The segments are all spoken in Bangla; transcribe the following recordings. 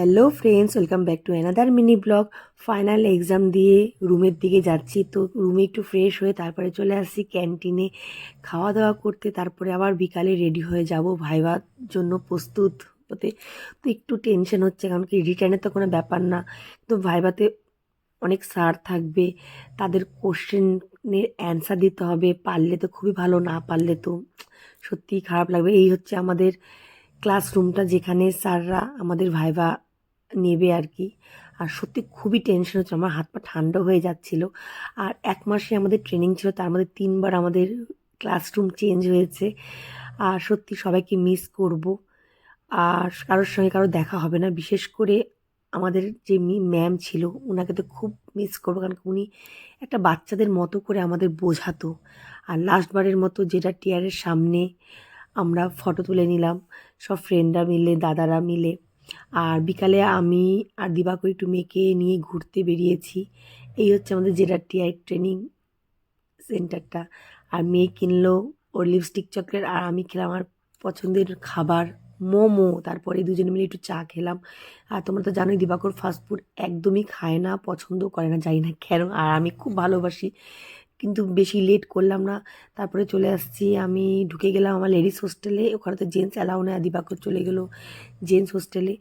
Hello friends welcome back to another mini blog final exam দিয়ে রুমের দিকে যাচ্ছি, তো রুমে একটু ফ্রেশ হয়ে তারপরে চলে আসছি ক্যান্টিনে খাওয়া দাওয়া করতে। তারপরে আবার বিকালে রেডি হয়ে যাব ভাইবার জন্য প্রস্তুত হতে। তো একটু টেনশন হচ্ছে, কারণ কি রিটার্নের তো কোনো ব্যাপার না। তো ভাইভাতে অনেক স্যার থাকবে, তাদের কোশ্চেনের অ্যান্সার দিতে হবে। পারলে তো খুবই ভালো, না পারলে তো সত্যিই খারাপ লাগবে। এই হচ্ছে আমাদের ক্লাসরুমটা যেখানে স্যাররা আমাদের ভাইভা নেবে আর কি আর সত্যি খুবই টেনশন হচ্ছে, আমার হাত পা ঠান্ডা হয়ে যাচ্ছিল। আর এক মাসে আমাদের ট্রেনিং ছিল, তার মধ্যে তিনবার আমাদের ক্লাসরুম চেঞ্জ হয়েছে। আর সত্যি সবাইকে মিস করব। আর কারোর সঙ্গে কারও দেখা হবে না। বিশেষ করে আমাদের যে ম্যাম ছিল ওনাকে তো খুব মিস করব, কারণ উনি একটা বাচ্চাদের মতো করে আমাদের বোঝাতো। আর লাস্টবারের মতো যেটা টিয়ারের সামনে আমরা ফটো তুলে নিলাম, সব ফ্রেন্ডরা মিলে, দাদারা মিলে। আর বিকালে আমি আর দিবাকর একটু মেয়েকে নিয়ে ঘুরতে বেরিয়েছি। এই হচ্ছে আমাদের জেরার টিআই ট্রেনিং সেন্টারটা। আর মেয়ে কিনলো ওর লিপস্টিক চকলেট আর আমি খেলাম আমার পছন্দের খাবার মোমো। তারপরে দুজনে মিলে একটু চা খেলাম। আর তোমরা তো জানোই দিবাকর ফাস্টফুড একদমই খায় না, পছন্দ করে না, জানি না কেন। আর আমি খুব ভালোবাসি। কিন্তু বেশি লেট করলাম না। তারপরে চলে আসছি, আমি ঢুকে গেলাম আমার লেডিস হোস্টেলে ওখানে তো জেন্টস অ্যালাউ নেয় দিবাকর চলে গেলো জেন্টস হোস্টেলে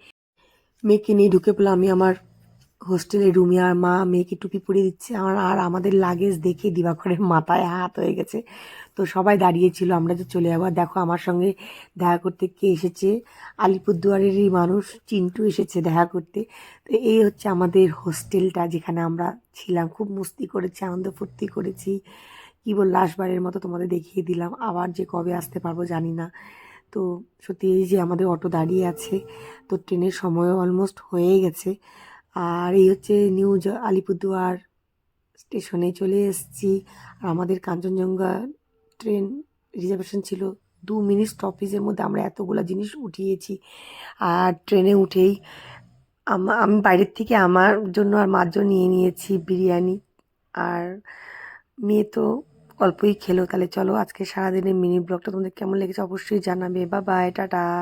মেয়েকে নিয়ে ঢুকে পেলাম আমি আমার হোস্টেলের রুমে আর মা মেয়েকে টুপি পরিয়ে দিচ্ছে। আমার আর আমাদের লাগেজ দেখে দিবাকরের মাথায় হাত হয়ে গেছে। তো সবাই দাঁড়িয়েছিল, আমরা যে চলে যাব। দেখো, আমার সঙ্গে দেখা করতে কে এসেছে? আলিপুরদুয়ারেরই মানুষ, চিন্টু এসেছে দেখা করতে। তো এই হচ্ছে আমাদের হোস্টেলটা যেখানে আমরা ছিলাম। খুব মস্তি করেছি, আনন্দ ফুর্তি করেছি। কী বল লাস্টবারের মতো তোমাদের দেখিয়ে দিলাম। আবার যে কবে আসতে পারব জানি না। তো সত্যি এই যে আমাদের অটো দাঁড়িয়ে আছে, তো ট্রেনের সময়ও অলমোস্ট হয়ে গেছে। আর এই হচ্ছে নিউ আলিপুরদুয়ার স্টেশনে চলে এসেছি। আর আমাদের কাঞ্চনজঙ্ঘা ট্রেন রিজার্ভেশন ছিল দু মিনিট স্টপেজের মধ্যে আমরা এতগুলো জিনিস উঠিয়েছি। আর ট্রেনে উঠেই আমা- আমি বাইরের থেকে আমার জন্য আর মার জন্য নিয়ে নিয়েছি বিরিয়ানি। আর মেয়ে তো অল্পই খেলো। তাহলে চলো আজকে সারাদিনের মিনি ব্লগটা তোমাদের কেমন লেগেছে অবশ্যই জানাবে। বা বাই টাটা।